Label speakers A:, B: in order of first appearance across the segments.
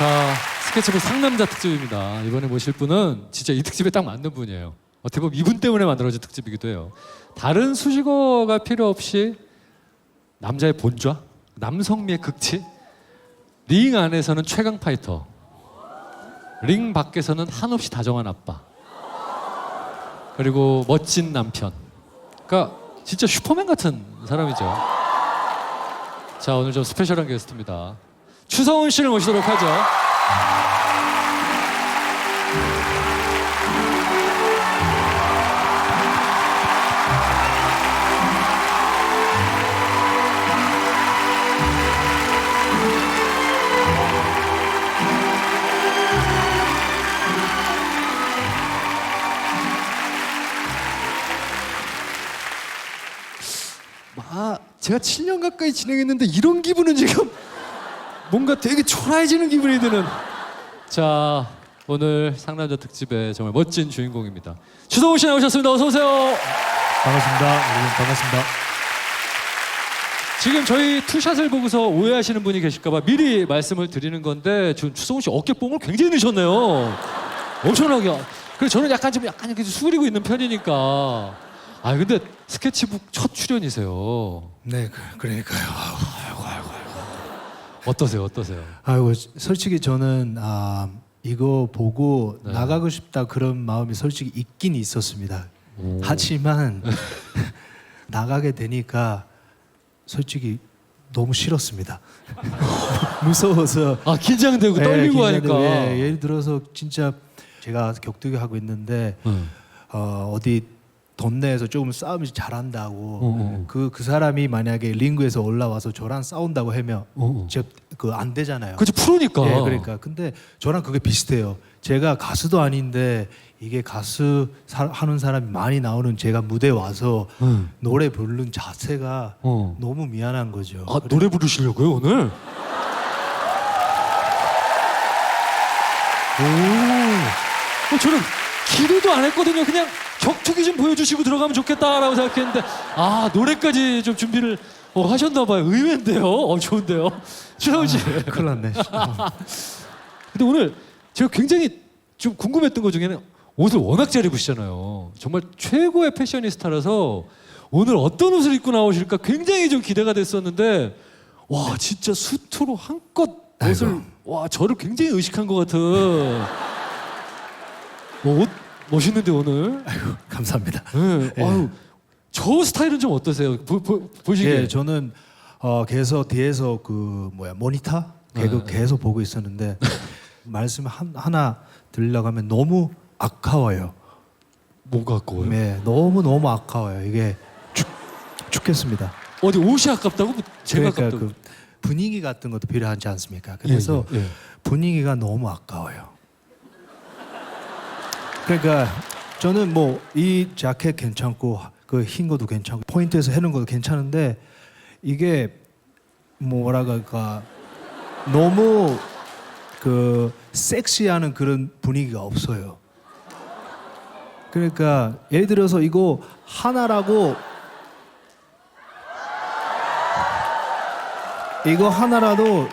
A: 자, 스케치북 상남자 특집입니다. 이번에 모실 분은 진짜 이 특집에 딱 맞는 분이에요. 어떻게 보면 이분 때문에 만들어진 특집이기도 해요. 다른 수식어가 필요 없이 남자의 본좌, 남성미의 극치, 링 안에서는 최강 파이터, 링 밖에서는 한없이 다정한 아빠, 그리고 멋진 남편. 그러니까 진짜 슈퍼맨 같은 사람이죠. 자, 오늘 좀 스페셜한 게스트입니다. 추성훈 씨를 모시도록 하죠. 아, 제가 7년 가까이 진행했는데 이런 기분은 지금 뭔가 되게 초라해지는 기분이 드는. 자, 오늘 상남자 특집의 정말 멋진 주인공입니다. 추성훈 씨 나오셨습니다. 어서 오세요.
B: 반갑습니다. 여러분 반갑습니다.
A: 지금 저희 투샷을 보고서 오해하시는 분이 계실까봐 미리 말씀을 드리는 건데 지금 추성훈 씨 어깨 뽕을 굉장히 넣으셨네요. 엄청나게. 그래서 저는 약간 좀 약간 이렇게 수그리고 있는 편이니까. 아 근데 스케치북 첫 출연이세요.
B: 네, 그, 그러니까요. 아이고.
A: 어떠세요? 어떠세요?
B: 아이고, 솔직히 저는 아, 이거 보고
A: 네.
B: 나가고 싶다 그런 마음이 솔직히 있긴 있었습니다. 하지만 나가게 되니까 솔직히 너무 싫었습니다. 무서워서
A: 아 긴장되고
B: 예,
A: 떨리고
B: 긴장되고,
A: 하니까.
B: 예, 예를 들어서 진짜 제가 격투기 하고 있는데
A: 응.
B: 어, 어디 동네에서 조금 싸움이 잘한다고
A: 어, 어.
B: 그 그 사람이 만약에 링구에서 올라와서 저랑 싸운다고 하면
A: 어, 어.
B: 저그안 되잖아요.
A: 그치 프로니까.
B: 예, 그러니까 근데 저랑 그게 비슷해요. 제가 가수도 아닌데 이게 가수 사- 하는 사람이 많이 나오는 제가 무대 에 와서
A: 응.
B: 노래 부르는 자세가
A: 어.
B: 너무 미안한 거죠.
A: 아 노래 부르시려고요 오늘? 오. 어, 저는 기대도 안 했거든요. 그냥 격투기 좀 보여주시고 들어가면 좋겠다라고 생각했는데 아 노래까지 좀 준비를 어, 하셨나봐요. 의외인데요. 어 좋은데요. 추성훈 씨.
B: 큰일 났네.
A: 근데 오늘 제가 굉장히 좀 궁금했던 것 중에는 옷을 워낙 잘 입으시잖아요. 정말 최고의 패셔니스타라서 오늘 어떤 옷을 입고 나오실까 굉장히 좀 기대가 됐었는데 와 진짜 수트로 한껏 옷을
B: 아이고.
A: 와 저를 굉장히 의식한 것 같은 뭐 옷 멋있는데 오늘.
B: 감사합니다.
A: 네.
B: 예.
A: 아유 저 스타일은 좀 어떠세요? 보, 보, 보시기에.
B: 예, 저는 어, 계속 뒤에서 그 뭐야 모니터 계속
A: 네.
B: 계속 보고 있었는데 말씀 한, 하나 드리려고 하면 너무 아까워요.
A: 뭐가 아까워요?
B: 네, 너무 너무 아까워요. 이게 죽 죽겠습니다.
A: 어디 옷이 아깝다고? 제가
B: 그러니까
A: 아깝다고?
B: 그 분위기 같은 것도 필요하지 않습니까? 그래서
A: 예, 예, 예.
B: 분위기가 너무 아까워요. 그러니까 저는 뭐 이 자켓 괜찮고 그 흰 것도 괜찮고 포인트에서 해놓은 것도 괜찮은데 이게 뭐라 그럴까 너무 그 섹시하는 그런 분위기가 없어요. 그러니까 예를 들어서 이거 하나라고 이거 하나라도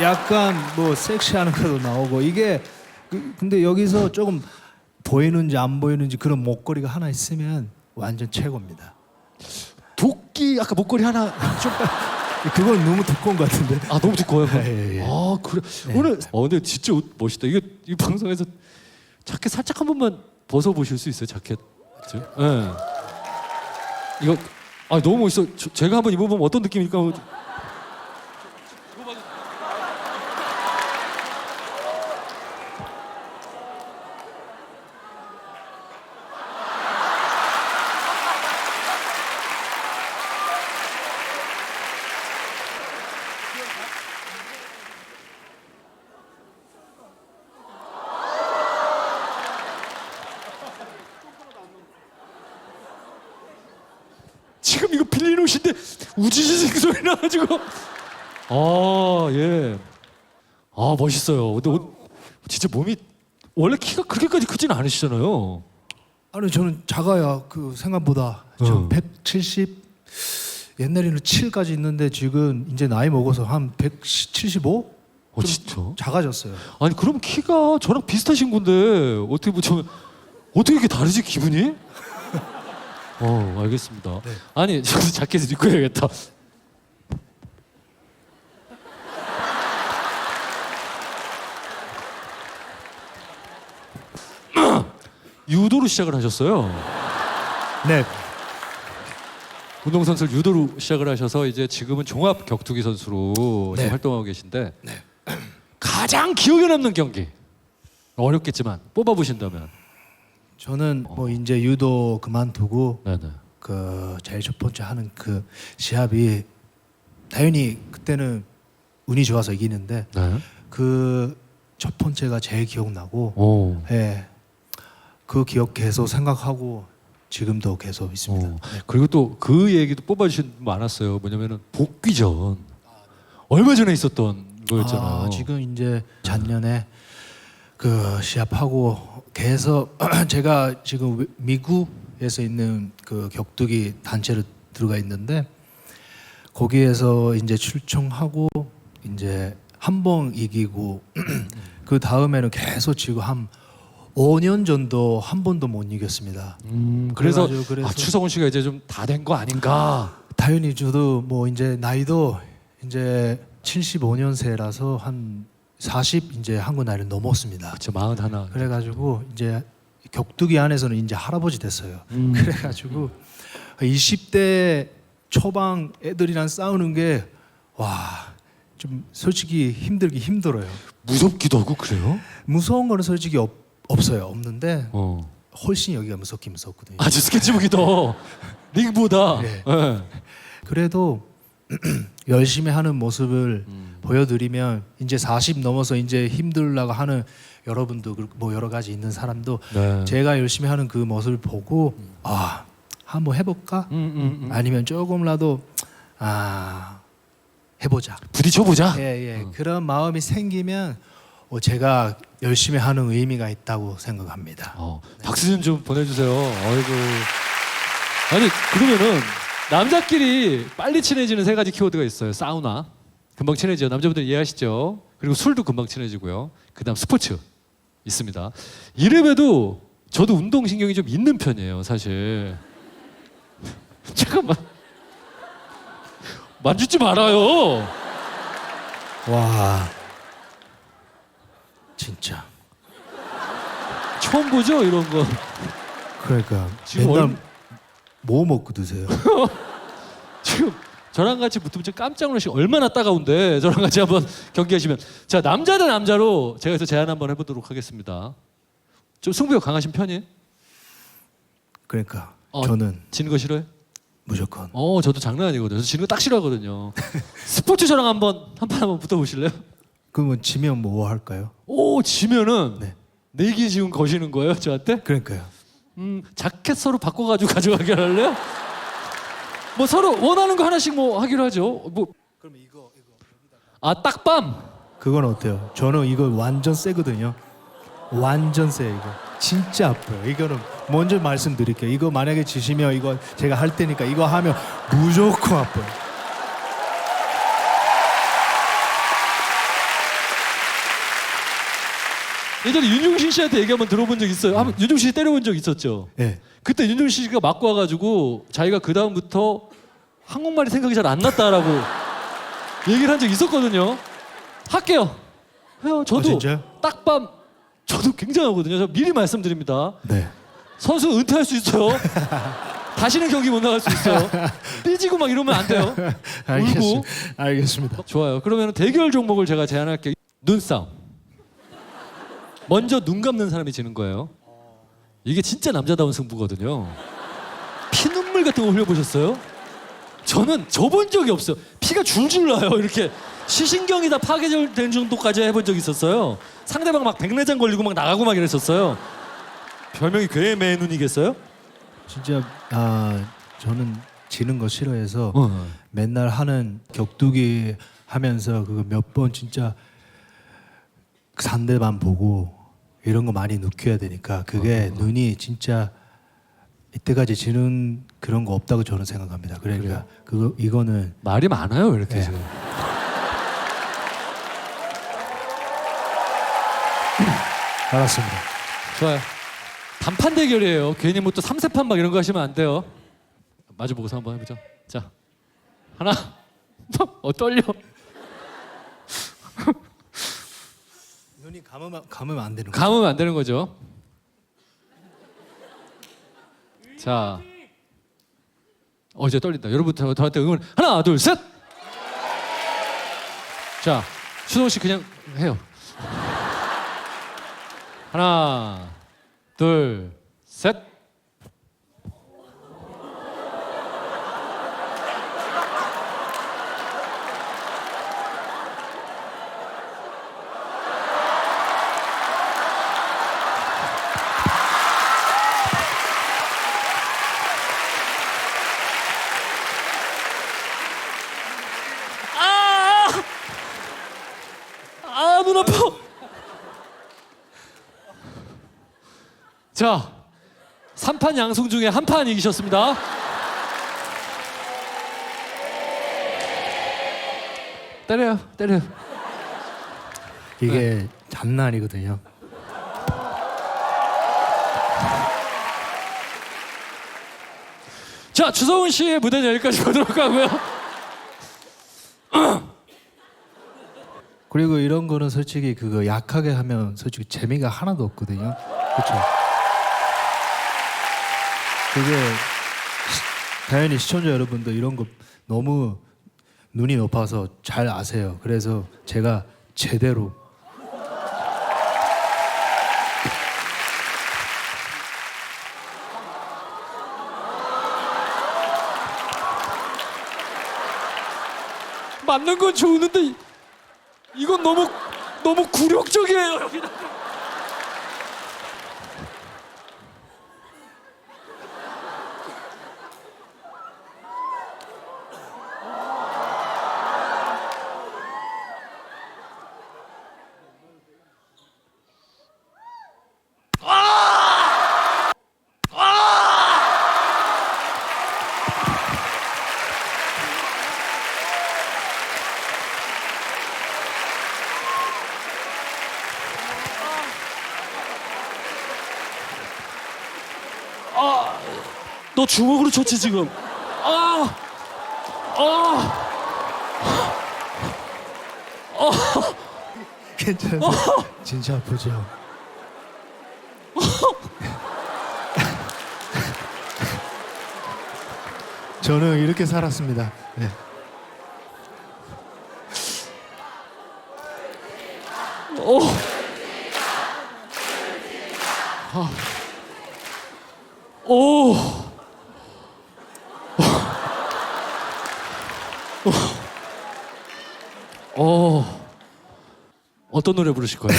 B: 약간 뭐 섹시한 것도 나오고 이게 그- 근데 여기서 조금 보이는지 안 보이는지 그런 목걸이가 하나 있으면 완전 최고입니다.
A: 도끼 아까 목걸이 하나 좀
B: 그건 너무 두꺼운 것 같은데.
A: 아 너무 두꺼워요.
B: 예, 예.
A: 아 그래 오늘 어 근데 진짜 옷 멋있다. 이게 이 방송에서 자켓 살짝 한 번만 벗어 보실 수 있어요 자켓. 예. 이거 아 너무 멋있어. 저- 제가 한번 입어보면 어떤 느낌일까? 지금 옷인데 우지지직 소리 나가지고 아 예. 아 멋있어요. 근데 옷 진짜 몸이 원래 키가 그렇게까지 크진 않으시잖아요.
B: 아니 저는 작아요. 그 생각보다
A: 어.
B: 저170 옛날에는 7까지 있는데 지금 이제 나이 먹어서 한 175?
A: 어 진짜?
B: 작아졌어요.
A: 아니 그럼 키가 저랑 비슷하신 건데 어떻게 보면 어떻게 이렇게 다르지 기분이? 어 알겠습니다.
B: 네.
A: 아니 저도 자켓을 입고 해야겠다. 유도로 시작을 하셨어요.
B: 네,
A: 운동 선수를 유도로 시작을 하셔서 이제 지금은 종합 격투기 선수로
B: 네.
A: 지금 활동하고 계신데 가장 기억에 남는 경기 어렵겠지만 뽑아보신다면
B: 저는 뭐 이제 유도 그만두고
A: 네네.
B: 그 제일 첫 번째 하는 그 시합이 당연히 그때는 운이 좋아서 이기는데
A: 네.
B: 그 첫 번째가 제일 기억나고
A: 오.
B: 예. 그 기억 계속 생각하고 지금도 계속 있습니다.
A: 어, 그리고 또 그 얘기도 뽑아주신 분 많았어요. 뭐냐면은 복귀전 얼마 전에 있었던 거였잖아요.
B: 아, 지금 이제 작년에 그 시합하고 계속 제가 지금 외- 미국에서 있는 그 격투기 단체로 들어가 있는데 거기에서 이제 출청하고 이제 한 번 이기고 그 다음에는 계속 지금 한 5년 정도 한 번도 못 이겼습니다.
A: 음, 그래서,
B: 그래가지고 그래서-
A: 아, 추성훈 씨가 이제 좀 다 된 거 아닌가?
B: 당연히 저도 뭐 이제 나이도 이제 75년세라서 한 40 이제 한국 나이를 넘었습니다.
A: 그쵸 마흔 하나.
B: 그래가지고 이제 격투기 안에서는 이제 할아버지 됐어요.
A: 음.
B: 그래가지고 20대 초반 애들이랑 싸우는 게 와. 좀 솔직히 힘들기 힘들어요.
A: 무섭기도 하고 그래요?
B: 무서운 거는 솔직히 없, 없어요. 없는데
A: 어.
B: 훨씬 여기가 무섭긴 무섭거든요.
A: 아주 스케치북이 더 링보다.
B: 네.
A: 예.
B: 그래도 열심히 하는 모습을
A: 음.
B: 보여드리면 이제 40 넘어서 이제 힘들라고 하는 여러분도 뭐 여러 가지 있는 사람도
A: 네.
B: 제가 열심히 하는 그 모습을 보고 아 한번 해볼까?
A: 음, 음, 음.
B: 아니면 조금이라도 아 해보자.
A: 부딪혀보자.
B: 예예 그런 마음이 생기면 어, 제가 열심히 하는 의미가 있다고 생각합니다.
A: 어, 박수 좀, 좀 보내주세요. 아이고. 아니 그러면은 남자끼리 빨리 친해지는 세 가지 키워드가 있어요. 사우나 금방 친해져요. 남자분들 이해하시죠? 그리고 술도 금방 친해지고요. 그 다음 스포츠 있습니다. 이름에도 저도 운동 신경이 좀 있는 편이에요, 사실. 잠깐만. 만지지 말아요.
B: 와 진짜
A: 처음 보죠, 이런 거.
B: 그러니까
A: 지금
B: 맨날
A: 얼-
B: 뭐 먹고 드세요?
A: 지금 저랑 같이 붙으면 진짜 깜짝 놀라시 얼마나 따가운데 저랑 같이 한번 경기하시면 자 남자 대 남자로 제가 그래서 제안 한번 해보도록 하겠습니다. 좀 승부욕 강하신 편이에요?
B: 그러니까
A: 어.
B: 저는
A: 지는 거 싫어요?
B: 무조건
A: 어 저도 장난 아니거든요. 저 지는 거 딱 싫어하거든요. 스포츠 저랑 한번 한 판 한번 붙어보실래요?
B: 그러면 지면 뭐 할까요?
A: 오 지면은
B: 네.
A: 내기 지금 거시는 거예요 저한테?
B: 그러니까요.
A: 음 자켓 서로 바꿔가지고 가져가게 할래요? 뭐 서로 원하는 거 하나씩 뭐 하기로 하죠. 뭐
B: 그럼 이거 이거
A: 아 딱밤.
B: 그건 어때요? 저는 이거 완전 세거든요. 완전 세 이거. 진짜 아파요. 이거는 먼저 말씀드릴게요. 이거 만약에 지시면 이거 제가 할 테니까 이거 하면 무조건 아파요.
A: 예전에 윤종신 씨한테 얘기 한번 들어본 적 있어요. 한번 윤종신 씨 때려본 적 있었죠.
B: 예.
A: 그때 윤종신 씨가 맞고 와가지고 자기가 그 다음부터 한국말이 생각이 잘 안 났다라고 얘기를 한 적 있었거든요. 할게요. 해요.
B: 어,
A: 저도
B: 진짜요?
A: 딱밤 저도 굉장하거든요. 저 미리 말씀드립니다.
B: 네.
A: 선수 은퇴할 수 있어요. 다시는 경기 못 나갈 수 있어요. 삐지고 막 이러면 안 돼요. 울고.
B: 알겠습니다. 알겠습니다.
A: 좋아요. 그러면 대결 종목을 제가 제안할게요. 눈싸움. 먼저 눈 감는 사람이 지는 거예요. 이게 진짜 남자다운 승부거든요. 피눈물 같은 거 흘려보셨어요? 저는 져본 적이 없어요. 피가 줄줄 나요. 이렇게 시신경이 다 파괴된 정도까지 해본 적이 있었어요. 상대방 막 백내장 걸리고 막 나가고 막 이랬었어요. 별명이 괴의 눈이겠어요?
B: 진짜 아 저는 지는 거 싫어해서
A: 어.
B: 맨날 하는 격투기 하면서 그거 몇 번 진짜 상대방 보고 이런 거 많이 느껴야 되니까 그게 눈이 진짜 이때까지 지는 그런 거 없다고 저는 생각합니다. 그러니까 그거 이거는
A: 말이 많아요 이렇게
B: 네.
A: 지금.
B: 알았습니다.
A: 좋아요. 단판 대결이에요. 괜히 뭐 또 삼세판 막 이런 거 하시면 안 돼요. 마주 보고서 한번 해보죠. 자, 하나, 어 떨려.
B: 눈이 감으면 감으면 안 되는 거예요.
A: 감으면 안 되는 거죠. 자, 어 이제 떨린다. 여러분 저- 저한테 응원 하나, 둘, 셋. 자, 수동 씨 그냥 해요. 하나, 둘, 셋. 아! 아, 눈 아파. 자, 3판 양승 중에 한 판 이기셨습니다. 때려요, 때려요.
B: 이게 장난 아니거든요.
A: 자, 주성훈 씨의 무대는 여기까지 보도록 하고요.
B: 그리고 이런 거는 솔직히 그거 약하게 하면 솔직히 재미가 하나도 없거든요. 그렇죠? 그게 시- 당연히 시청자 여러분도 이런 거 너무 눈이 높아서 잘 아세요. 그래서 제가 제대로
A: 맞는 건 좋은데 이- 이건 너무 너무 굴욕적이에요. 여기다. 너 주먹으로 쳤지 지금. 아, 아,
B: 괜찮아요. 진짜 아프죠. 저는 이렇게 살았습니다. 네.
A: 오. 아. 오. 오. 오. 어떤 노래 부르실 거예요?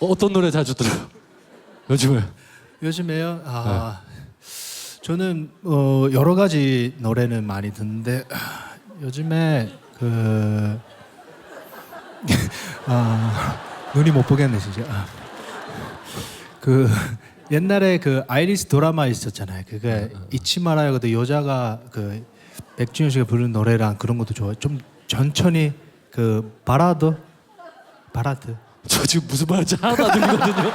A: 어, 어떤 노래 자주 들어요? 요즘에
B: 요즘에요. 아 저는 어, 여러 가지 노래는 많이 듣는데 아, 요즘에 그 아, 눈이 못 보겠네 진짜. 아. 그 옛날에 그 아이리스 드라마 있었잖아요. 그게 잊지 말아요. 근데 여자가 그 백준현 씨가 부르는 노래랑 그런 것도 좋아요. 좀 천천히 그 바라드 바라드
A: 저 지금 무슨 말인지 하나도 안 들리거든요.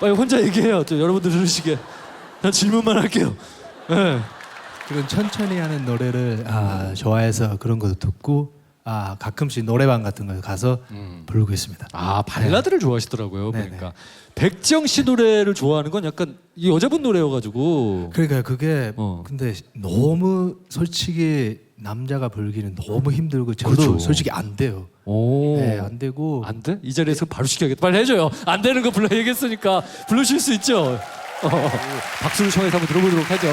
A: 빨리 혼자 얘기해요. 저 여러분들 들으시게. 난 질문만 할게요. 네.
B: 그런 천천히 하는 노래를 아, 좋아해서 그런 것도 듣고 아, 가끔씩 노래방 같은 거 가서 부르고 있습니다.
A: 아 발라드를 좋아하시더라고요.
B: 네네.
A: 보니까 백지영 씨 노래를 좋아하는 건 약간 이 여자분 노래여가지고.
B: 그러니까 그게
A: 어.
B: 근데 너무 솔직히 남자가 부르기는 너무 힘들고 저도
A: 그렇죠.
B: 솔직히 안 돼요.
A: 오.
B: 네, 안 되고
A: 안 돼? 이 자리에서 바로 시켜야겠다. 빨리 해줘요. 안 되는 거 불러 얘기했으니까 부르실 수 있죠. 어, 박수를 청해서 한번 들어보도록 하죠.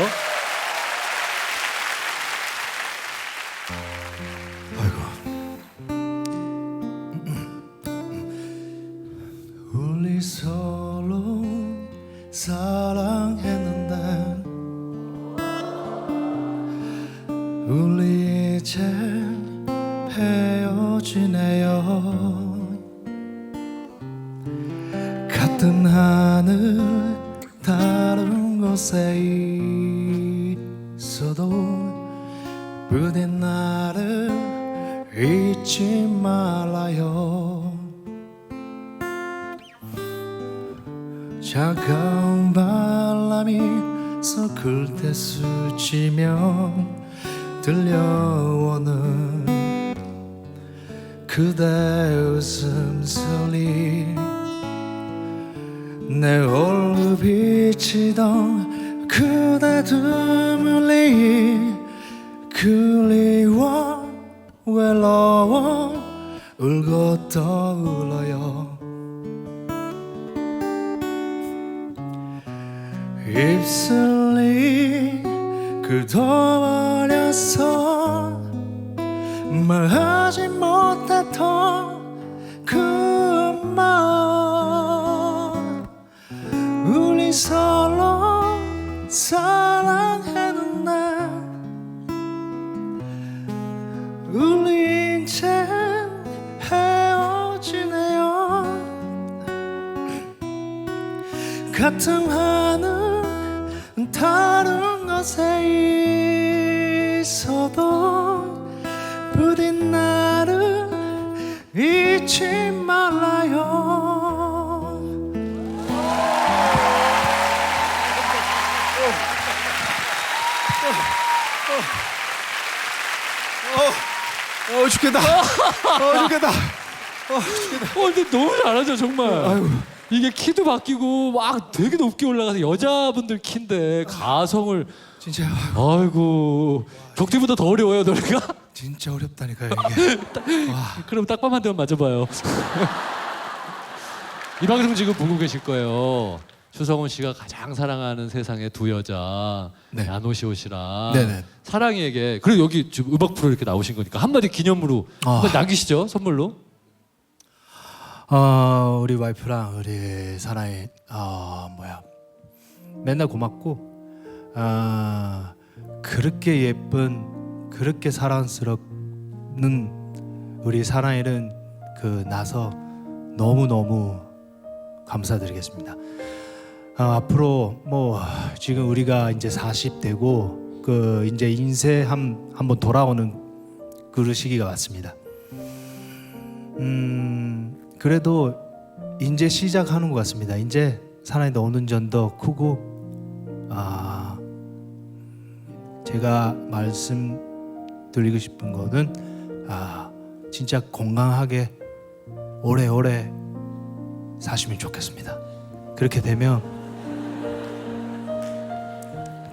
B: 때 스치면 들려오는 그대 웃음소리. 내 얼굴 비치던 그대 드물리 그리워 외로워 울고 떠올라요 입술이 굳어버려서 말하지 못했던 그말 우리 서로 사랑했는데 우리 이제 헤어지네요. 같은 어 죽겠다 어 죽겠다
A: 어, 근데 너무 잘하죠, 정말.
B: 아이고.
A: 이게 키도 바뀌고 막 되게 높게 올라가서 여자분들 키인데 가성을
B: 진짜
A: 아이고 격투보다 더 어려워요 노래가?
B: 진짜 어렵다니까요 이게
A: 그럼 딱밤 한 대만 맞아봐요. 이 방송 지금 보고 계실 거예요. 추성훈 씨가 가장 사랑하는 세상의 두 여자
B: 네.
A: 야노시오 씨랑
B: 네네.
A: 사랑이에게 그리고 여기 지금 음악 프로 이렇게 나오신 거니까 한마디 기념으로
B: 아.
A: 한번 남기시죠 선물로.
B: 어, 우리 와이프랑 우리 사랑이 어, 뭐야 맨날 고맙고 아 그렇게 예쁜 그렇게 사랑스럽는 우리 사랑이는 그 나서 너무 너무 감사드리겠습니다. 아, 앞으로 뭐 지금 우리가 이제 40대고 그 이제 인생 한 한번 돌아오는 그 시기가 왔습니다. 음 그래도 이제 시작하는 것 같습니다. 이제 사나이도 어느 정도 크고 아 제가 말씀드리고 싶은 거는 아 진짜 건강하게 오래오래 사시면 좋겠습니다. 그렇게 되면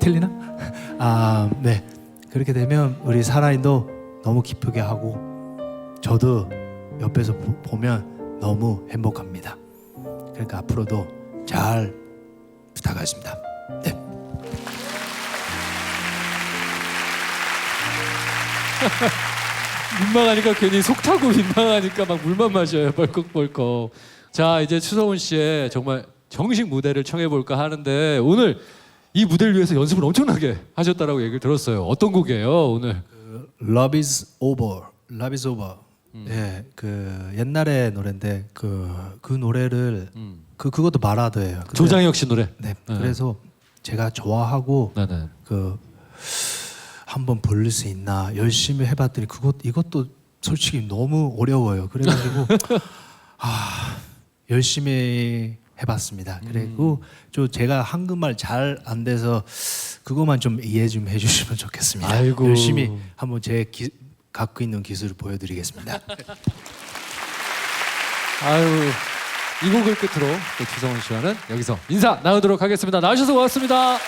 B: 틀리나? 아 네. 그렇게 되면 우리 사나이도 너무 기쁘게 하고 저도 옆에서 보, 보면 너무 행복합니다. 그러니까 앞으로도 잘 부탁하겠습니다. 네.
A: 민망하니까 괜히 속 타고 민망하니까 막 물만 마셔요 벌컥벌컥. 자 이제 추성훈 씨의 정말 정식 무대를 청해 볼까 하는데 오늘 이 무대를 위해서 연습을 엄청나게 하셨다라고 얘기를 들었어요. 어떤 곡이에요 오늘?
B: Love is over. Love is over. 예, 그 옛날의 노래인데 그그 노래를
A: 음.
B: 그 그것도. 근데-
A: 조장혁 씨 노래.
B: 네.
A: 네.
B: 그래서 제가 좋아하고
A: 네 네.
B: 그 한번 부를 수 있나 열심히 해봤더니 그것 이것도 솔직히 너무 어려워요. 그래가지고 아 열심히 해봤습니다. 그리고 좀 제가 한국말 잘 안 돼서 그것만 좀 이해 좀 해주시면 좋겠습니다.
A: 아이고.
B: 열심히 한번 제 기, 갖고 있는 기술을 보여드리겠습니다.
A: 아유 이 곡을 끝으로 또 추성훈 씨와는 여기서 인사 나누도록 하겠습니다. 나와주셔서 고맙습니다.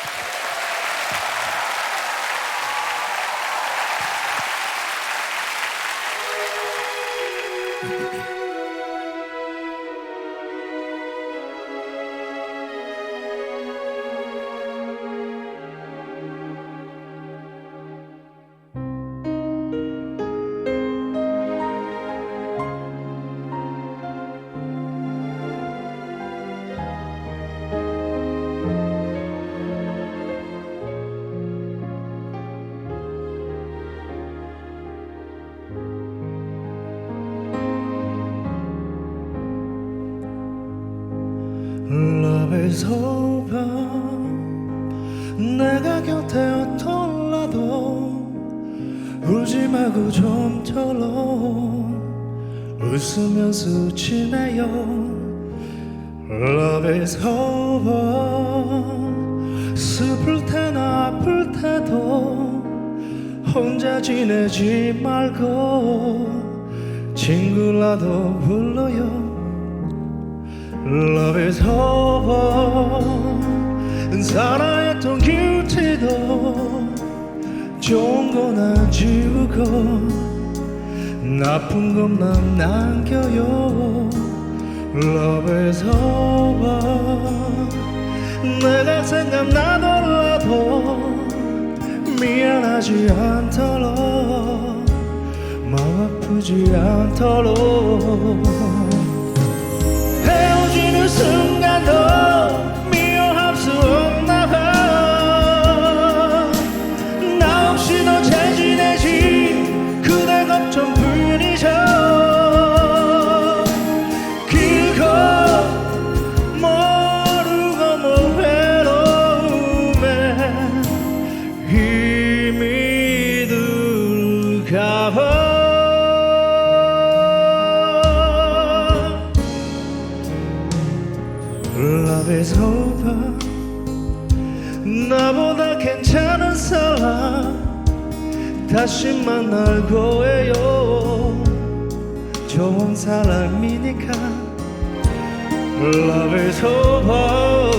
B: Love is over 내가 곁에 없더라도 울지 말고 좀처럼 웃으면서 지내요. Love is over 슬플 때나 아플 때도 혼자 지내지 말고 친구라도 불러요 Love is over. 사랑했던 길티도 좋은 거나 지우고 나쁜 것만 남겨요. Love is over. 내가 생각나더라도 미안하지 않도록 마음 아프지 헤어지는 순간도 is over 나보다 괜찮은 사람 다시 만날 거예요. 좋은 사람이니까. Love is over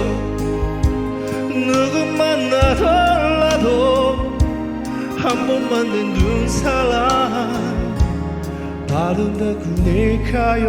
B: 누구 만나더라도 한 번만 내 눈사람 아름다구니까요